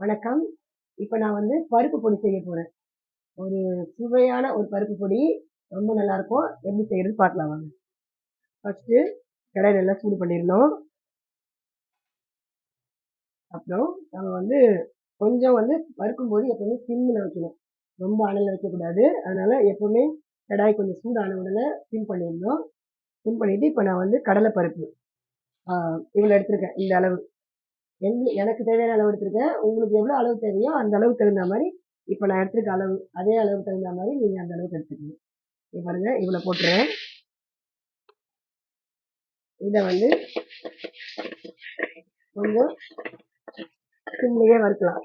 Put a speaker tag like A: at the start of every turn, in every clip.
A: வணக்கம். இப்போ நான் வந்து பருப்பு பொடி செய்ய போகிறேன் ஒரு சுவையான ஒரு பருப்பு பொடி ரொம்ப நல்லா இருக்கும். எப்படி செய்யறது பார்க்கலாம் வாங்க. ஃபஸ்ட்டு கடாய் நல்லா சூடு பண்ணிடணும். அப்புறம் நம்ம வந்து கொஞ்சம் வந்து பருக்கும்போது போது சிம்மில் வைக்கணும் ரொம்ப அனலில் வைக்கக்கூடாது. அதனால் எப்போவுமே கடாய் கொஞ்சம் சூடான உடனே சிம் பண்ணிடணும். சிம் பண்ணிவிட்டு இப்போ நான் வந்து கடலை பருப்பு இவ்வளோ எடுத்திருக்கேன். இந்த அளவு. எங்க எனக்கு தேவையான அளவு எடுத்திருக்கேன். உங்களுக்கு எவ்வளோ அளவு தேவையோ அந்த அளவுக்கு தகுந்த மாதிரி இப்போ நான் எடுத்திருக்க அளவு அதே அளவுக்கு தகுந்த மாதிரி நீங்கள் அந்த அளவுக்கு எடுத்துக்கணும் இப்போ பாருங்க இவ்வளோ போட்டுறேன். இதை வந்து கொஞ்சம் சிம்லேயே வறுக்கலாம்.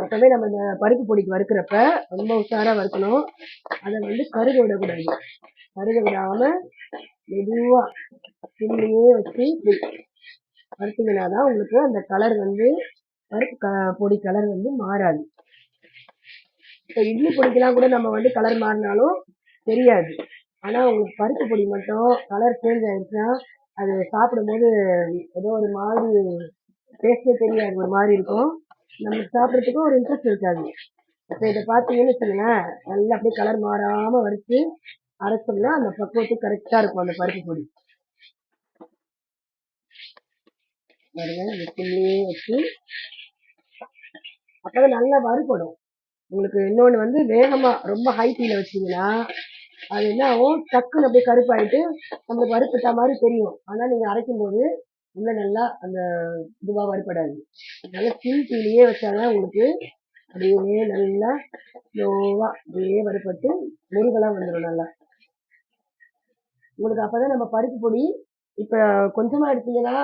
A: அப்பவே நம்ம இந்த பருப்பு பொடிக்கு வறுக்கிறப்ப ரொம்ப உஷாரா வறுக்கணும். அதை வந்து கருக விடக்கூடாது. கருக விடாம மெதுவா சிம்லேயே வச்சு வறுத்தீங்கன்னா தான் உங்களுக்கு அந்த கலர் வந்து பருப்பு க பொடி கலர் வந்து மாறாது. இப்போ இட்லி பொடிக்கெல்லாம் கூட நம்ம வந்து கலர் மாறினாலும் தெரியாது. ஆனால் உங்களுக்கு பருப்பு பொடி மட்டும் கலர் சேஞ்ச் ஆயிடுச்சுன்னா அது சாப்பிடும்போது ஏதோ ஒரு மாதிரி டேஸ்டே தெரியாது ஒரு மாதிரி இருக்கும். நமக்கு சாப்பிட்றதுக்கும் ஒரு இன்ட்ரெஸ்ட் இருக்காது. இப்போ இதை பார்த்தீங்கன்னு வச்சுங்களேன் நல்லா அப்படியே கலர் மாறாமல் வறுத்து அரைச்சோம்னா அந்த பக்குவத்துக்கு கரெக்டாக இருக்கும் அந்த பருப்பு பொடி. பாருங்க வச்சு அப்பதான் நல்லா வறுபடும். உங்களுக்கு இன்னொன்று வந்து வேகமா ரொம்ப ஹை தீல வச்சீங்கன்னா அது என்ன ஆகும் டக்குன்னு அப்படியே கருப்பாயிட்டு நம்மளுக்கு வறுப்பட்ட மாதிரி தெரியும். ஆனா நீங்க அரைக்கும் போது உள்ள நல்லா அந்த இதுவா வறுபடாது. அதனால சிம் தீலையே வச்சாதான் உங்களுக்கு அப்படியே நல்லா ஸ்லோவா அப்படியே வறுபட்டு முருகெல்லாம் வந்துடும் நல்லா. உங்களுக்கு அப்பதான் நம்ம பருப்பு பொடி இப்ப கொஞ்சமா எடுத்தீங்கன்னா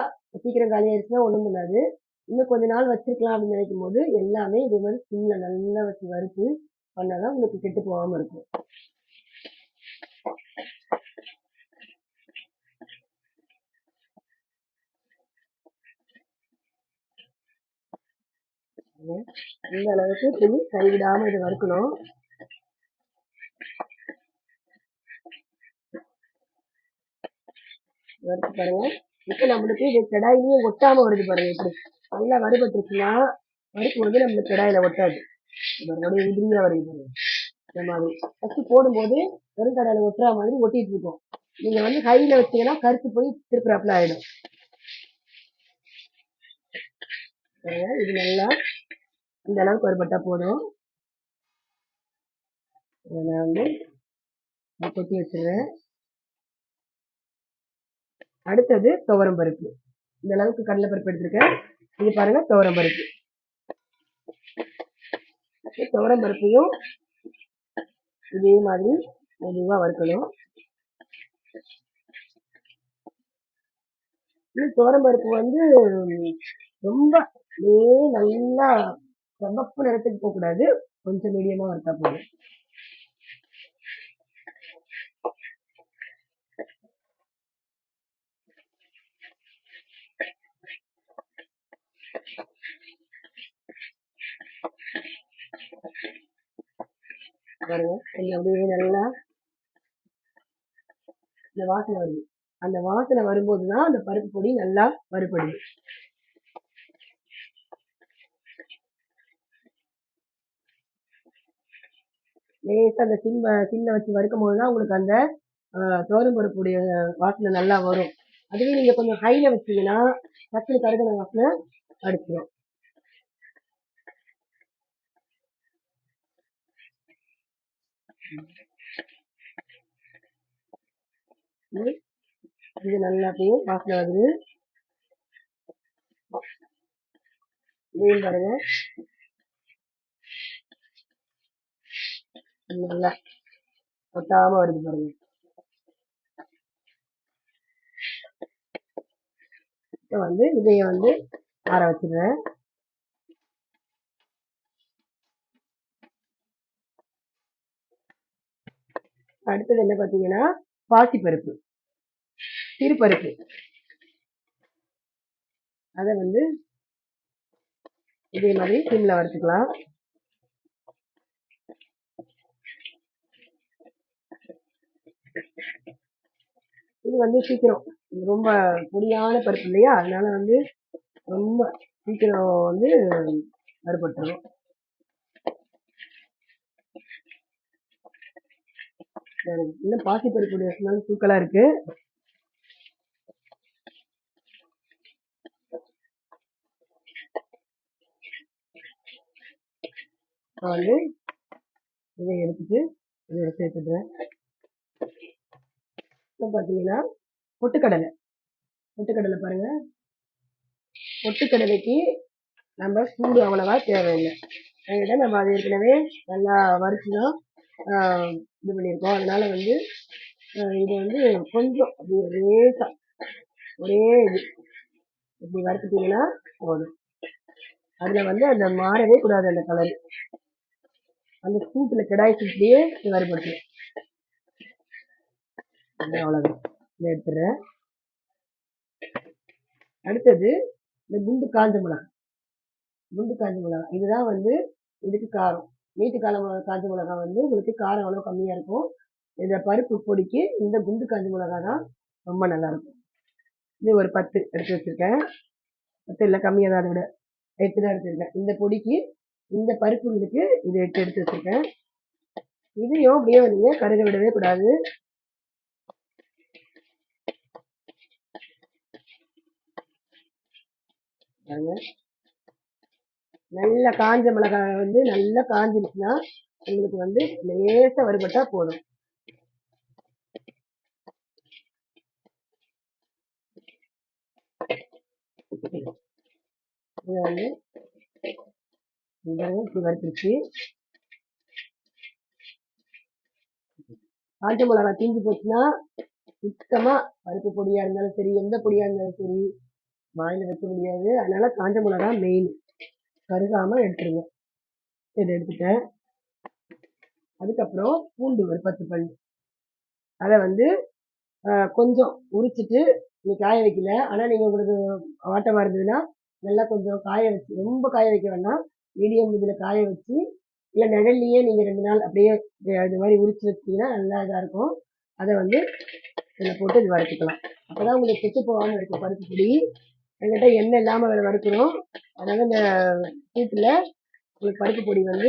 A: சீக்கிரம் காலி ஆயிடுச்சுன்னா ஒண்ணும் பண்ணாது. இன்னும் கொஞ்ச நாள் வச்சிருக்கலாம் அப்படின்னு நினைக்கும் போது எல்லாமே இதே மாதிரி ஸ்கின்ல நல்லா வச்சு வறுத்து பண்ணாதான் உங்களுக்கு கெட்டு போகாம இருக்கும். இந்த அளவுக்கு துணி கைவிடாம இதை வறுக்கணும். வறுத்து பாருங்க. இப்ப நம்மளுக்கு இது கடாயிலேயே ஒட்டாம வருது பாருங்க இப்படி. நல்லா வறுபட்டுருச்சுன்னா வறுக்கும் போது நம்மளுக்கு கடாயில ஒட்டாது. மறுபடியும் உதிரியா வருது பாருங்க. இந்த மாதிரி. ஃபர்ஸ்ட் போடும்போது வெறும் கடாயில ஒட்டுற மாதிரி ஒட்டிட்டு இருக்கும். நீங்க வந்து ஹைல வச்சீங்கன்னா கருத்து போய் திருப்புறாப்புல ஆயிடும். இது நல்லா இந்த அளவுக்கு வறுபட்டா போதும். நான் வந்து கொட்டி வச்சிடுறேன் அடுத்தது துவரம் பருப்பு. இந்த அளவுக்கு கடலை பருப்பு எடுத்திருக்கேன். இது பாருங்க துவரம் பருப்பு. துவரம் பருப்பையும் இதே மாதிரி மெதுவாக வறுக்கணும். துவரம் பருப்பு வந்து ரொம்ப நல்லா சமப்பு நிறத்துக்கு போகக்கூடாது. கொஞ்சம் மீடியமாக வறுத்தா போதும். பாருங்க. கொஞ்சம் அப்படியே நல்லா இந்த வாசனை வருது. அந்த வாசனை வரும்போது தான் அந்த பருப்பு பொடி நல்லா வறுபடுது. லேசா அந்த சிம்ம சின்ன வச்சு வறுக்கும் போது தான் உங்களுக்கு அந்த தோரம் பருப்புடைய வாசனை நல்லா வரும். அதுவே நீங்க கொஞ்சம் ஹைல வச்சீங்கன்னா டக்குனு கருகின வாசனை அடிச்சிடும் இது நல்லா அப்படியே வாசனை வருது. இதையும் பாருங்க இது நல்லா ஒட்டாம வருது பாருங்க. இப்போ வந்து இதைய வந்து ஆற வச்சிடுறேன். அடுத்தது என்ன பார்த்தீங்கன்னா பாசிப்பருப்பு. சிறுபருப்பு. அதை வந்து இதே மாதிரி சிம்ல வறுத்துக்கலாம். இது வந்து சீக்கிரம். ரொம்ப பொடியான பருப்பு இல்லையா? அதனால வந்து ரொம்ப சீக்கிரம் வந்து வறுபட்டுரும் இன்னும் பாசி பாசிப்பருப்புடைய ஸ்மெல் தூக்கலா இருக்கு. நான் வந்து இதை எடுத்துட்டு இதை சேர்த்துடுறேன். இப்போ பார்த்தீங்கன்னா பொட்டுக்கடலை. பொட்டுக்கடலை பாருங்க. பொட்டுக்கடலைக்கு நம்ம சூடு அவ்வளவா தேவையில்லை. என்கிட்ட நம்ம அது ஏற்கனவே நல்லா வறுத்து தான் இது பண்ணியிருக்கோம். அதனால வந்து இது வந்து கொஞ்சம் அப்படி லேசா ஒரே இது. இப்படி வறுத்துட்டீங்கன்னா போதும். அதுல வந்து அந்த மாறவே கூடாது அந்த கலர். அந்த சூட்டுல கிடாய் சூட்லயே வறுபட்டு அவ்வளவுதான். இதை எடுத்துடுறேன். அடுத்தது இந்த குண்டு காஞ்ச மிளகாய் குண்டு காஞ்ச மிளகாய் இதுதான் வந்து இதுக்கு காரம். நீட்டு கால மிளகா- காஞ்ச மிளகாய் வந்து உங்களுக்கு காரம் அவ்வளோ கம்மியாக இருக்கும். இந்த பருப்பு பொடிக்கு இந்த குண்டு காஞ்ச மிளகாய் தான் ரொம்ப நல்லா இருக்கும். இது ஒரு பத்து எடுத்து வச்சுருக்கேன். பத்து இல்லை கம்மியாக தான் அதை விட. எட்டு தான் எடுத்துருக்கேன் இந்த பொடிக்கு இந்த பருப்புங்களுக்கு இது எட்டு எடுத்து வச்சுருக்கேன். இதையும் அப்படியே நீங்கள் கருக விடவே கூடாது. பாருங்கள் நல்ல காஞ்ச மிளகாய் வந்து நல்லா காஞ்சிருச்சுன்னா உங்களுக்கு வந்து லேசாக வறுபட்டா போதும். இதை வந்து இப்படி வறுத்துருச்சு. காஞ்ச மிளகாய் தீஞ்சு போச்சுன்னா சுத்தமா பருப்பு பொடியா இருந்தாலும் சரி எந்த பொடியா இருந்தாலும் சரி வாயில வைக்க முடியாது. அதனால காஞ்ச மிளகாய் மெயின் கருகாம எடுத்துருங்க. இதை எடுத்துட்டேன். அதுக்கப்புறம் பூண்டு ஒரு பத்து பல். அதை வந்து கொஞ்சம் உரிச்சிட்டு நீ காய வைக்கல. ஆனால் நீங்கள் உங்களுக்கு ஆட்டம் இருந்ததுன்னா நல்லா கொஞ்சம் காய வச்சு ரொம்ப காய வைக்க வேணாம் மீடியம் இதில் காய வச்சு இல்லை நிழல்லையே நீங்கள் ரெண்டு நாள் அப்படியே இது- மாதிரி உரிச்சு வச்சிங்கன்னா நல்லா இதாக இருக்கும். அதை வந்து இதில் போட்டு இது வறுத்துக்கலாம். அப்பதான் உங்களுக்கு கெட்டு போகாமல் இருக்கும் பருப்பு பொடி. எங்கிட்ட எண்ணெய் இல்லாமல் வேற வறுக்கிறோம் அதனால் இந்த சூட்டில் உங்களுக்கு பருப்பு பொடி வந்து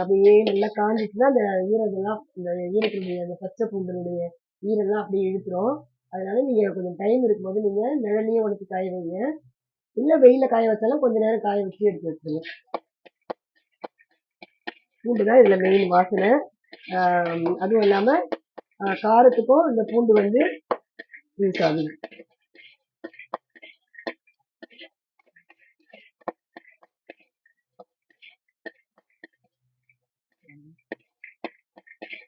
A: அப்படியே நல்லா காஞ்சிச்சுன்னா அந்த ஈரதெல்லாம் இந்த ஈரத்தினுடைய அந்த பச்சை பூண்டனுடைய ஈரெல்லாம் அப்படியே இழுத்துரும். அதனால நீங்கள் கொஞ்சம் டைம் இருக்கும்போது நீங்கள் நிழலையே உனக்கு காய வைங்க. இல்லை வெயிலில் காய வச்சாலும் கொஞ்சம் நேரம் காய வச்சு எடுத்து வச்சுருங்க. பூண்டு தான் இதில் மெயின் வாசனை. அதுவும் இல்லாமல் காரத்துக்கும் இந்த பூண்டு வந்து யூஸ் ஆகுது.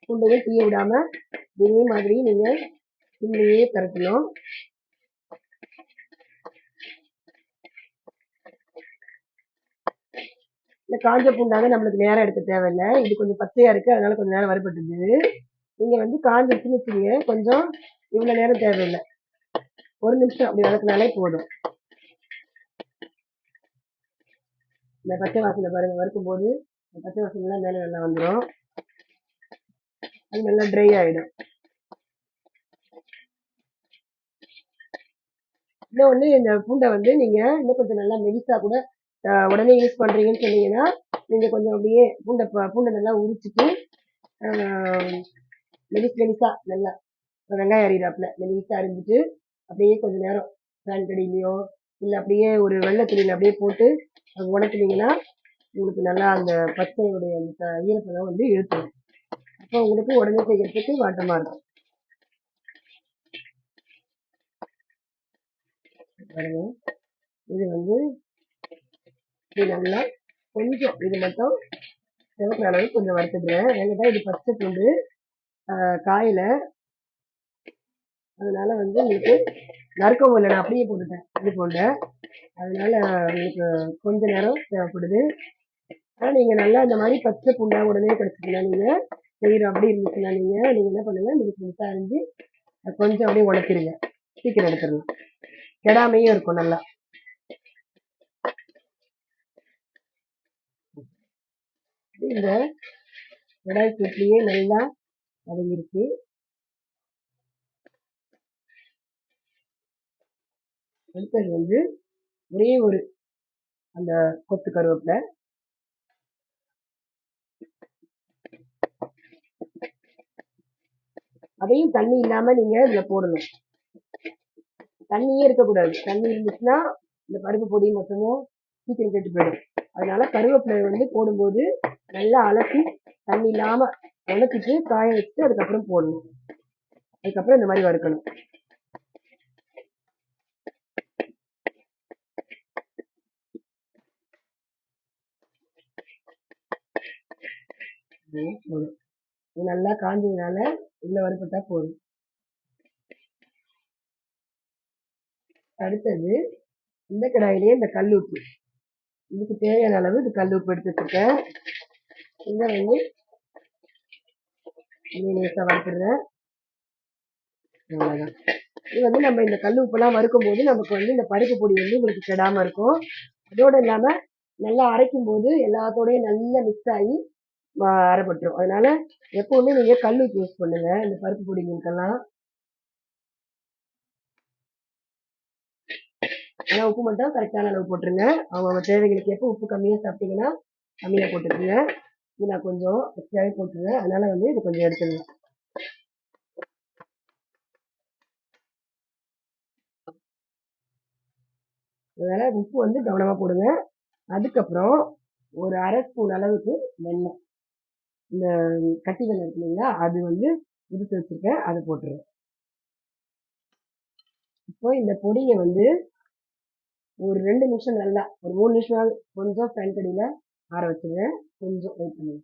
A: பூண்டையே தீய விடாம இதே மாதிரி நீங்க உண்மையே திரட்டணும் இந்த காஞ்ச பூண்டாங்க நம்மளுக்கு நேரம் எடுக்க தேவையில்லை. இது கொஞ்சம் பச்சையா இருக்கு அதனால கொஞ்சம் நேரம் வரப்பட்டுது நீங்க வந்து காஞ்சிருச்சுன்னு வச்சுக்கோங்க கொஞ்சம் இவ்வளவு நேரம் தேவையில்லை. ஒரு நிமிஷம். அப்படி வதக்கினாலே போதும். இந்த பச்சை வாசனை பாருங்க. வறுக்கும் போது பச்சை வாசனை எல்லாம் மேலே நல்லா வந்துடும் அது நல்லா ட்ரை ஆயிடும். இன்னொன்று இந்த பூண்டை வந்து நீங்க இன்னும் கொஞ்சம் நல்லா மெலிசா கூட உடனே யூஸ் பண்றீங்கன்னு சொன்னீங்கன்னா நீங்க கொஞ்சம் அப்படியே பூண்டை பூண்டை நல்லா உரிச்சிட்டு மெலிஸ் மெலிசா நல்லா வெங்காயம் அரியிறாப்புல மெலிசா அரிஞ்சிட்டு அப்படியே கொஞ்சம் நேரம் ஃபேன் கடியிலையோ இல்லை அப்படியே ஒரு வெள்ளை துணியில் அப்படியே போட்டு அது உங்களுக்கு நல்லா அந்த பச்சையுடைய அந்த ஈரப்பதம் வந்து இழுத்துடும் அப்போ உங்களுக்கு உடனே செய்யறதுக்கு வாட்டமா இருக்கும். பாருங்க. இது வந்து இது நல்லா கொஞ்சம் இது மட்டும் சிவக்கிற அளவுக்கு கொஞ்சம் வறுத்துடுறேன் என்கிட்ட இது பச்சை பூண்டு ஆஹ் காயில. அதனால வந்து உங்களுக்கு நறுக்கவும் இல்லை நான் அப்படியே போட்டுட்டேன். இது போண்டேன் அதனால உங்களுக்கு கொஞ்ச நேரம் தேவைப்படுது. ஆனா நீங்க நல்லா இந்த மாதிரி பச்சை பூண்டா உடனே கிடச்சிக்கலாம் நீங்க செய்யற அப்படி இருந்துச்சுன்னா நீங்க நீங்க என்ன பண்ணுங்க மிளகு மிளகா அரிஞ்சு கொஞ்சம் அப்படியே உடைச்சிருங்க. சீக்கிரம் எடுத்துடலாம் கெடாமையும் இருக்கும் நல்லா. இந்த கடாய் சூட்லயே நல்லா அடங்கிருக்கு அடுத்தது வந்து ஒரே ஒரு அந்த கொத்து கருவேப்பிலை. அதையும் தண்ணி இல்லாம நீங்க இதுல போடணும். தண்ணியே இருக்கக்கூடாது. தண்ணி இருந்துச்சுன்னா இந்த பருப்பு பொடி மொத்தமும் சீக்கிரம் கெட்டு போயிடும். அதனால கருவேப்பிலை வந்து போடும்போது நல்லா அலசி தண்ணி இல்லாம உலக்கிட்டு காய வச்சுட்டு அதுக்கப்புறம் போடணும். அதுக்கப்புறம் இந்த மாதிரி வறுக்கணும். போதும். நல்லா காஞ்சதுனால உள்ள வறுப்பட்டா போதும். அடுத்தது இந்த கடாயிலேயே இந்த கல் உப்பு. இதுக்கு தேவையான அளவு இது கல் உப்பு எடுத்து இதை வந்து லேசாக வறுத்துடுறேன். அவ்வளோதான் இது வந்து நம்ம இந்த கல் உப்பெல்லாம் வறுக்கும் போது நமக்கு வந்து இந்த பருப்பு பொடி வந்து உங்களுக்கு கெடாமல் இருக்கும். அதோடு இல்லாம நல்லா அரைக்கும் போது எல்லாத்தோடையும் நல்லா மிக்ஸ் ஆகி அரைப்பட்டுரும். அதனால எப்பவுமே நீங்க கல் ஊற்றி யூஸ் பண்ணுங்க. இந்த பருப்பு பொடிங்களுக்கெல்லாம் ஆனா உப்பு மட்டும் கரெக்டான அளவு போட்டுருங்க. அவங்க தேவைகளுக்கு எப்போ உப்பு கம்மியாக சாப்பிட்டீங்கன்னா கம்மியாக போட்டுருங்க இது நான் கொஞ்சம் எக்ஸ்ட்ராவே போட்டுருங்க. அதனால வந்து இது கொஞ்சம் எடுத்துருங்க. அதனால உப்பு வந்து கவனமாக போடுங்க. அதுக்கப்புறம் ஒரு அரை ஸ்பூன் அளவுக்கு வெண்ணெய். இந்த கட்டி வெள்ளை இருக்கு இல்லைங்களா அது வந்து உதுத்து வச்சிருக்கேன். அதை போட்டுருவேன். இப்போ இந்த பொடியை வந்து ஒரு ரெண்டு நிமிஷம் நல்லா ஒரு மூணு நிமிஷம் கொஞ்சம் ஃபேன் கடியில் ஆற வச்சிருவேன். கொஞ்சம் வெயிட் பண்ணுங்க.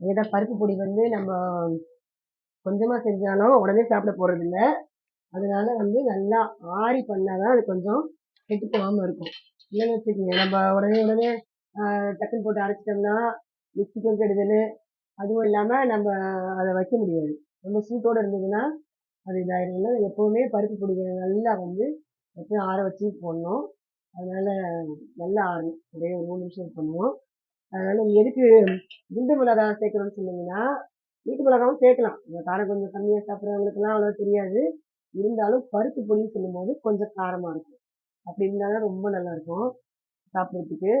A: ஏதா பருப்பு பொடி வந்து நம்ம கொஞ்சமாக செஞ்சாலும் உடனே சாப்பிட போகிறது இல்லை அதனால வந்து நல்லா ஆறி பண்ணால் தான் அது கொஞ்சம் கெட்டு போகாமல் இருக்கும். இல்லைன்னு வச்சுக்கோங்க நம்ம உடனே உடனே டக்குன்னு போட்டு அரைச்சிட்டோம்னா மிக்சிக்கும் கெடுதல் அதுவும் இல்லாமல் நம்ம அதை வைக்க முடியாது. ரொம்ப சூட்டோடு இருந்ததுன்னா அது இதாயிரும்ல எப்போவுமே பருப்பு பிடிக்கிற நல்லா வந்து எப்பயும் ஆற வச்சு போடணும். அதனால் நல்லா ஆறணும். ஒரே ஒரு மூணு நிமிஷம் பண்ணுவோம். அதனால் எதுக்கு குண்டு மிளகா சேர்க்கணும்னு சொன்னீங்கன்னா வீட்டு மிளகாவும் சேர்க்கலாம் காரம் கொஞ்சம் கம்மியாக சாப்பிட்றவங்களுக்குலாம் அவ்வளோ தெரியாது. இருந்தாலும் பருப்பு பொடின்னு சொல்லும்போது கொஞ்சம் காரமாக இருக்கும். அப்படி இருந்தாலும் ரொம்ப நல்லாயிருக்கும் சாப்பிட்றதுக்கு.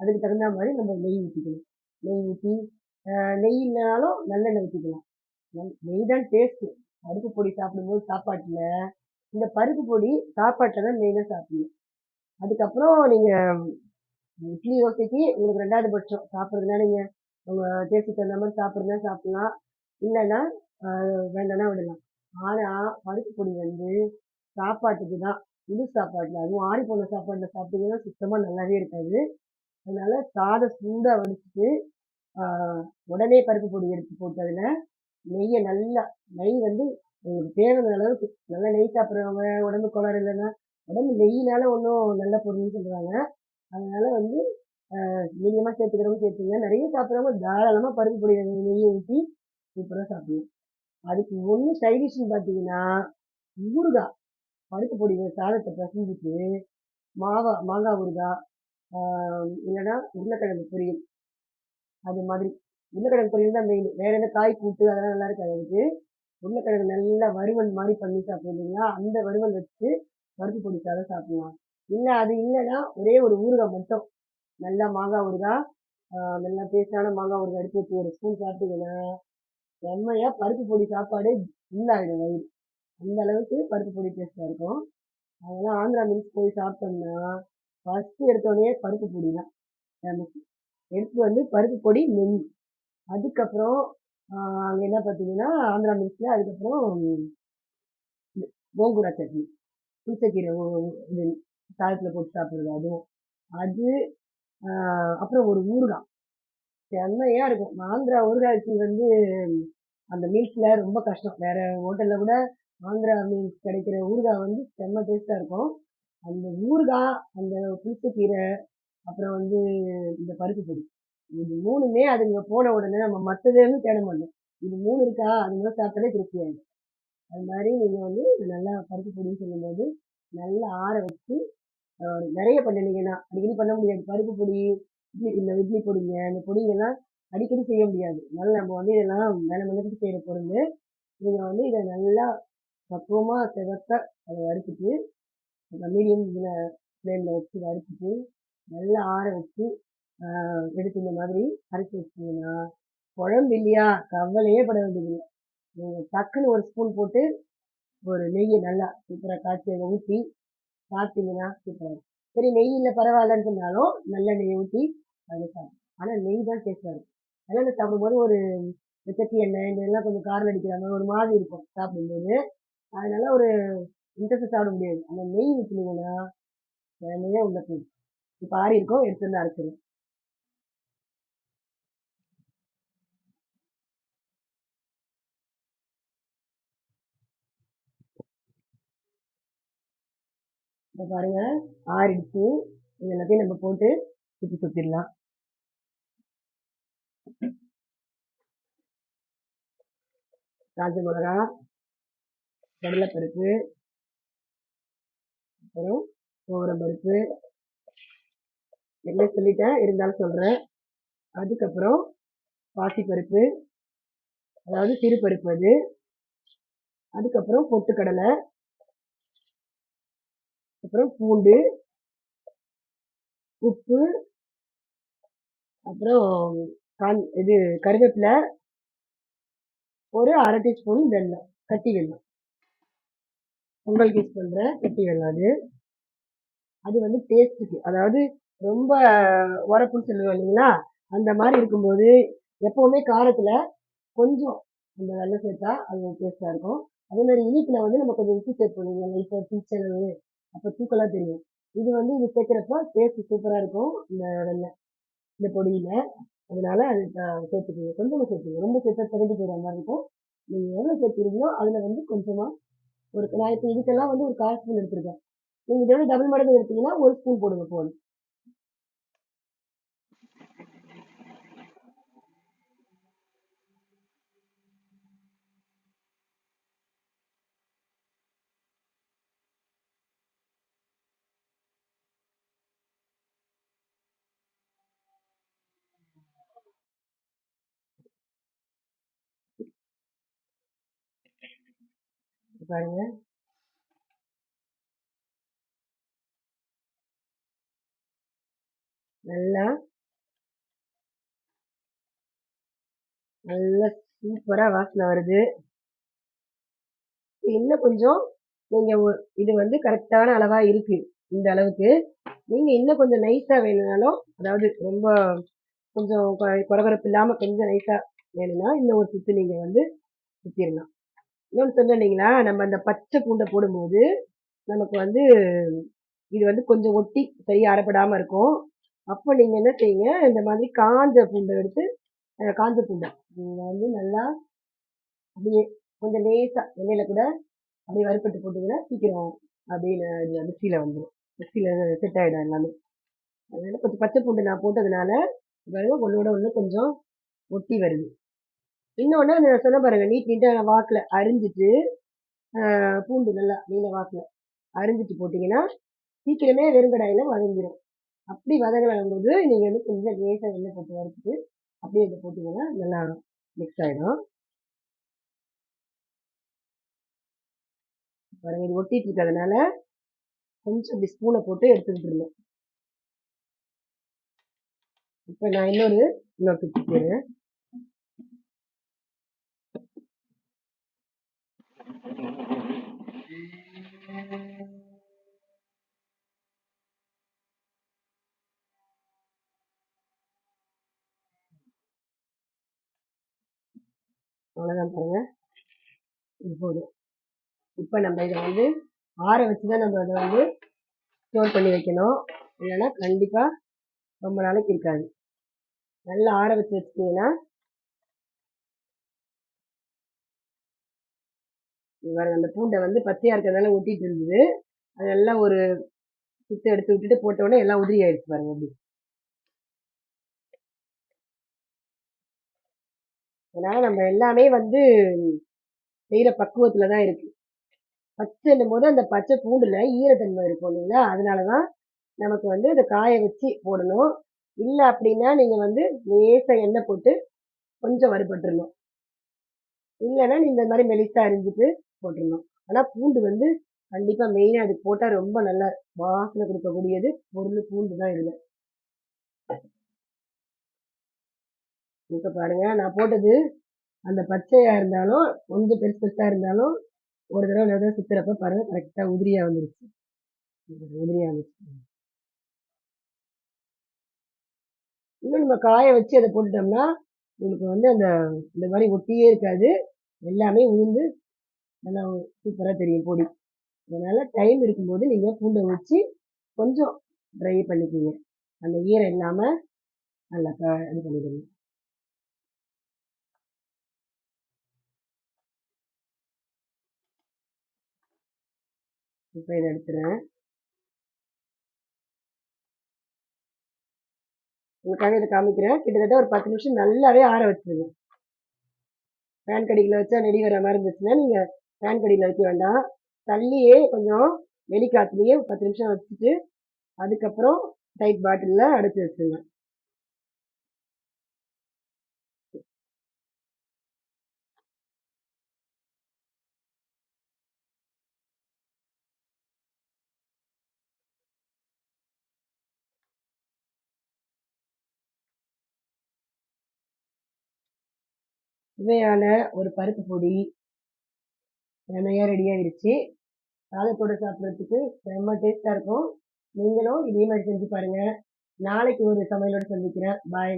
A: அதுக்கு தகுந்த மாதிரி நம்ம நெய் ஊற்றிக்கணும் நெய் ஊற்றி நெய் இல்லைனாலும் நல்லெண்ணெய் ஊற்றிக்கலாம் நெய் நெய் தான் டேஸ்ட்டு பருப்பு பொடி சாப்பிடும்போது சாப்பாட்டில் இந்த பருப்பு பொடி சாப்பாட்டில் தான் மெயினாக சாப்பிடணும். அதுக்கப்புறம் நீங்கள் இட்லி தோசைக்கு உங்களுக்கு ரெண்டாவது பட்சம். சாப்பிட்றதுனா நீங்கள் அவங்க டேஸ்ட்டுக்கு தகுந்த மாதிரி சாப்பிட்றதுனா சாப்பிடலாம். இல்லைன்னா வேண்டாம்னா விடலாம். ஆனால் பருப்பு பொடி வந்து சாப்பாட்டுக்கு தான். புது சாப்பாட்டில் அதுவும் ஆறி போன சாப்பாட்டில் சாப்பிட்டீங்கன்னா சுத்தமாக நல்லாவே இருக்காது. அதனால சாதம் சூடாக வடிச்சுட்டு உடனே பருப்பு பொடி எடுத்து போட்டு அதில் நெய்யை நல்லா நெய் வந்து உங்களுக்கு தேவையான அளவுக்கு நல்லா நெய் சாப்பிட்றவங்க உடம்பு கோளாறு இல்லைன்னா உடம்பு நெய்யினால ஒன்றும் நல்ல பொருள்னு சொல்கிறாங்க அதனால வந்து மீடியமாக சேர்த்துக்கிறவங்க சேர்த்துங்க. நிறைய சாப்பிட்றவங்க தாராளமாக பருப்பு பொடி நெய்யை ஊற்றி சூப்பராக சாப்பிடலாம். அதுக்கு ஒன்று சைடிஷ்னு பார்த்தீங்கன்னா ஊறுகாய். பருப்பு பொடி சாதத்தை பிசைஞ்சிட்டு மாவா மாங்காய் ஊறுகாய் இல்லைன்னா உருளைக்கிழங்கு பொரியல். அது மாதிரி. உருளைக்கிழங்கு பொரியல் தான் மெயின் வேற எந்த காய் கூட்டு அதெல்லாம் நல்லா இருக்காது அதுக்கு. உருளைக்கிழங்கு நல்லா வறுவல் மாதிரி பண்ணி சாப்பிடுறீங்களா அந்த வறுவல் வச்சு பருப்பு பொடி சாதம் சாப்பிடலாம். இல்லை அது இல்லைன்னா ஒரே ஒரு ஊறுகாய் மட்டும். நல்லா மாங்காய் ஊறுகாய் நல்லா டேஸ்டான மாங்காய் ஊறுகாய் எடுத்து வச்சு ஒரு ஸ்பூன் சாப்பிட்டீங்கன்னா செம்மையா பருப்பு பொடி சாப்பாடு ஃபுல்லாகிடும் வயிறு. அந்த அளவுக்கு பருப்பு பொடி டேஸ்ட்டாக இருக்கும். அதெல்லாம் ஆந்திரா மீன்ஸ் போய் சாப்பிட்டோம்னா ஃபஸ்ட்டு எடுத்தோடனே பருப்பு பொடி தான். எடுத்து வந்து பருப்பு பொடி நெய். அதுக்கப்புறம் அங்கே என்ன பார்த்தீங்கன்னா ஆந்திரா மீல்ஸில் அதுக்கப்புறம் கோங்குரா சட்னி. புளிச்சக்கீரை ஊ- இது சாதத்தில் போட்டு சாப்பிட்றது அதுவும். அது அப்புறம் ஒரு ஊறுகாய். செம்மையா இருக்கும். ஆந்திரா ஊறுகாய்க்கு வந்து அந்த மீல்ஸ்ல ரொம்ப கஷ்டம். வேற ஹோட்டல்ல கூட ஆந்திரா மீல்ஸ் கிடைக்கிற ஊறுகாய் வந்து செம்ம டேஸ்டா இருக்கும். அந்த ஊறுகாய் அந்த புளிச்சக்கீரை அப்புறம் வந்து இந்த பருப்பு பொடி. இது மூணுமே அதுங்க போன உடனே நம்ம மற்றதுன்னு தேட மாட்டோம். இது மூணு இருக்கா? அது மூணு சாப்பிட்டாலே திருப்தியாயிடும் அது மாதிரி நீங்கள் வந்து நல்லா பருப்பு பொடின்னு சொல்லும்போது நல்லா ஆற வச்சு நிறைய பண்ணினீங்கன்னா அடிக்கடி பண்ண முடியாது. பருப்பு பொடி இட்லி இந்த இட்லி பொடிங்க இந்த பொடிங்கெல்லாம் அடிக்கடி செய்ய முடியாது. அதனால நம்ம வந்து இதெல்லாம் வேலை மெனக்கிட்டு செய்கிற பொருள் நீங்கள் வந்து இதை நல்லா பக்குவமாக செவக்க அதை வறுத்துட்டு மீடியம் இதில் ஃப்ளேமில் வச்சு வறுத்துட்டு நல்லா ஆற வச்சு எடுத்து இந்த மாதிரி அரைச்சி வச்சிங்கன்னா குழம்பு இல்லையா? கவலையே பட வேண்டியதில்லை. நீங்கள் டக்குன்னு ஒரு ஸ்பூன் போட்டு ஒரு நெய்யை நல்லா சூப்பராக காய்ச்சி அதை ஊற்றி சாப்பிட்டீங்கன்னா சூப்பராக இருக்கும். சரி நெய் இல்லை பரவாயில்லன்னு சொன்னாலும் நல்ல நெய் ஊற்றி அதில் சாப்பிடும் ஆனால் நெய் தான் டேஸ்ட்டாக இருக்கும். அதெல்லாம் சாப்பிடும்போது ஒரு வெச்சட்டி சட்டி எண்ணெய் இந்த எல்லாம் கொஞ்சம் காரம் அடிக்கிற மாதிரி ஒரு மாதிரி இருக்கும் சாப்பிடும்போது. அதனால ஒரு இன்ட்ரெஸ்ட் சாப்பிட முடியாது. அந்த நெய் ஊற்றினீங்கன்னா நெய்யாக உள்ள போகும் இப்போ ஆறி இருக்கும் எடுத்து அரைச்சிடும் இப்போ பாருங்க. ஆறிடுச்சு இது எல்லாத்தையும் நம்ம போட்டு சுற்றி சுற்றிடலாம் காஞ்ச மிளகா கடலைப்பருப்பு அப்புறம் துவரம் பருப்பு என்ன சொல்லிட்டேன்? இருந்தாலும் சொல்கிறேன் அதுக்கப்புறம் பாசிப்பருப்பு. அதாவது சிறுபருப்பு அது. அதுக்கப்புறம் பொட்டுக்கடலை. அப்புறம் பூண்டு உப்பு அப்புறம் கான் இது கருவேப்பிலை ஒரு அரை டீஸ்பூன் வெல்லம் கட்டி வெல்லம். பொங்கல் யூஸ் பண்ணுற கட்டி வெல்லம் அது. அது வந்து டேஸ்ட்டுக்கு அதாவது ரொம்ப உரப்புன்னு சொல்லுவோம் இல்லைங்களா? அந்த மாதிரி இருக்கும்போது எப்போவுமே காரத்தில் கொஞ்சம் அந்த வெள்ளம் சேர்த்தா அது டேஸ்ட்டாக இருக்கும். அதே மாதிரி இனிப்பில் வந்து நம்ம கொஞ்சம் உப்பு சேர்ப்போம் இப்போ டீச்சர் அப்போ தூக்கலாக தெரியும். இது வந்து இது சேர்க்குறப்ப டேஸ்ட் சூப்பராக இருக்கும். இந்த வெள்ளம் இந்த பொடியில். அதனால அது த- சேர்த்துக்கோங்க. கொஞ்சமாக சேர்த்துக்கோங்க. ரொம்ப சேர்த்தா திரண்டு போகிற மாதிரி இருக்கும். நீங்கள் எவ்வளோ சேர்த்துக்கிறீங்களோ அதில் வந்து கொஞ்சமாக ஒரு நான் இப்போ இதுக்கெல்லாம் வந்து ஒரு கால் ஸ்பூன் எடுத்துருக்கேன். நீங்கள் இதோட டபுள் மடங்கு எடுத்தீங்கன்னா ஒரு ஸ்பூன் போடுங்க போதும். பாருங்க. நல்லா. நல்லா சூப்பராக வாசனை வருது. இன்னும் கொஞ்சம் நீங்கள் இது வந்து கரெக்டான அளவாக இருக்கு இந்த அளவுக்கு. நீங்கள் இன்னும் கொஞ்சம் நைஸாக வேணும்னாலும் அதாவது ரொம்ப கொஞ்சம் கொ- இல்லாமல் கொஞ்சம் நைஸாக வேணும்னா இன்னும் ஒரு சுத்து நீங்கள் வந்து சுற்றிடலாம் இன்னொன்று சொன்னேன் இல்லைங்களா நம்ம அந்த பச்சை பூண்டை போடும்போது நமக்கு வந்து இது வந்து கொஞ்சம் ஒட்டி சரியாக அரைப்படாமல் இருக்கும். அப்போ நீங்கள் என்ன செய்யுங்க? இந்த மாதிரி காஞ்ச பூண்டை எடுத்து காஞ்ச பூண்டை. நீங்கள் வந்து நல்லா அப்படியே கொஞ்சம் லேசாக எண்ணெயில் கூட அப்படியே வறுப்பட்டு போட்டிங்கன்னா சீக்கிரம் அப்படியே ந- மிக்சியில் வந்துடும் மிக்சியில் செட் ஆகிடும் எல்லாமே. அதனால் கொஞ்சம் பச்சை பூண்டு நான் போட்டதுனால பாருங்க ஒன்றோட ஒன்று கொஞ்சம் ஒட்டி வருது. இன்னொன்று அந்த சொன்ன பாருங்க நீட் நீட்டாக வாக்கில் அரிஞ்சிட்டு பூண்டு நல்லா நீல வாக்கில் அரிஞ்சிட்டு போட்டிங்கன்னா சீக்கிரமே வெறுங்கடாயில் வதங்கிடும் அப்படி வதங்க போது நீங்கள் வந்து கொஞ்சம் லேசாக எண்ணெய் போட்டு வறுத்துட்டு அப்படியே இதை போட்டிங்கன்னா நல்லா மிக்ஸ் ஆகிடும் பாருங்கள் இது ஒட்டிட்டு இருக்கிறதுனால கொஞ்சம் இப்படி ஸ்பூனை போட்டு எடுத்துக்கிட்டு இருந்தேன் இப்போ நான் இன்னொரு இன்னொரு டிப் அவ்வளோதான் பாருங்க. இது போதும். இப்போ நம்ம இதை வந்து ஆற வச்சு தான் நம்ம அதை வந்து ஸ்டோர் பண்ணி வைக்கணும். இல்லைன்னா கண்டிப்பாக ரொம்ப நாளைக்கு இருக்காது. நல்லா ஆற வச்சு வச்சிட்டிங்கன்னா இங்க அந்த பூண்டை வந்து பச்சையாக இருக்கிறதுனால ஒட்டிட்டு இருந்தது. அதெல்லாம் ஒரு சுத்து எடுத்து விட்டுட்டு போட்ட உடனே எல்லாம் உதிரி ஆயிடுச்சு பாருங்க அப்படி. அதனால நம்ம எல்லாமே வந்து செய்யற பக்குவத்துல தான் இருக்கு. பச்சைன்னும் போது அந்த பச்சை பூண்டுல ஈரத்தன்மை இருக்கும் இல்லைங்களா? அதனாலதான் நமக்கு வந்து அதை காய வச்சு போடணும். இல்லை அப்படின்னா நீங்கள் வந்து லேசாக எண்ணெய் போட்டு கொஞ்சம் வறுபட்டுறணும். இல்லைன்னா நீ இந்த மாதிரி மெலிசா அரிஞ்சிட்டு போட்டிருந்தோம். ஆனால் பூண்டு வந்து கண்டிப்பாக மெயினாக அது போட்டால் ரொம்ப நல்ல வாசனை கொடுக்கக்கூடியது பொருள் பூண்டு தான் இதில். இப்போ பாருங்க நான் போட்டது அந்த பச்சையாக இருந்தாலும் கொஞ்சம் பெருசு பெருசாக இருந்தாலும் ஒரு தடவை ரெண்டு தடவை சுற்றுறப்ப பாருங்க கரெக்டாக உதிரியாக வந்துருச்சு. உதிரியாக வந்துருச்சு. இன்னும் நம்ம காய வச்சு அதை போட்டுட்டோம்னா உங்களுக்கு வந்து அந்த இந்த மாதிரி ஒட்டியே இருக்காது. எல்லாமே உளுந்து நல்லா சூப்பராக தெரியும் பொடி. அதனால் டைம் இருக்கும்போது நீங்கள் பூண்டை வச்சு கொஞ்சம் ட்ரை பண்ணிக்கிங்க. அந்த ஈரம் இல்லாமல் நல்லா க இது பண்ணிடுங்க இப்போ இதை எடுத்துறேன். உங்களுக்காக இதை காமிக்கிறேன். கிட்டத்தட்ட ஒரு பத்து நிமிஷம் நல்லாவே ஆற வச்சுருங்க. ஃபேன் கடியில் வச்சா நெடி வர மாதிரி இருந்துச்சுன்னா நீங்கள் ஃபேன் கடியில் வைக்க வேண்டாம். தள்ளியே கொஞ்சம் வெளிக்காத்துலேயே பத்து நிமிஷம் வச்சுட்டு அதுக்கப்புறம் டைட் பாட்டிலில் அடைச்சி வச்சுருங்க. சுவையான ஒரு பருப்பு பொடி செம்மையாக ரெடி ஆகிடுச்சு சாதத்தோடு சாப்பிட்றதுக்கு செம்ம டேஸ்ட்டாக இருக்கும். நீங்களும் இதே மாதிரி செஞ்சு பாருங்கள் நாளைக்கு ஒரு சமையலோடு சந்திக்கிறேன். பாய்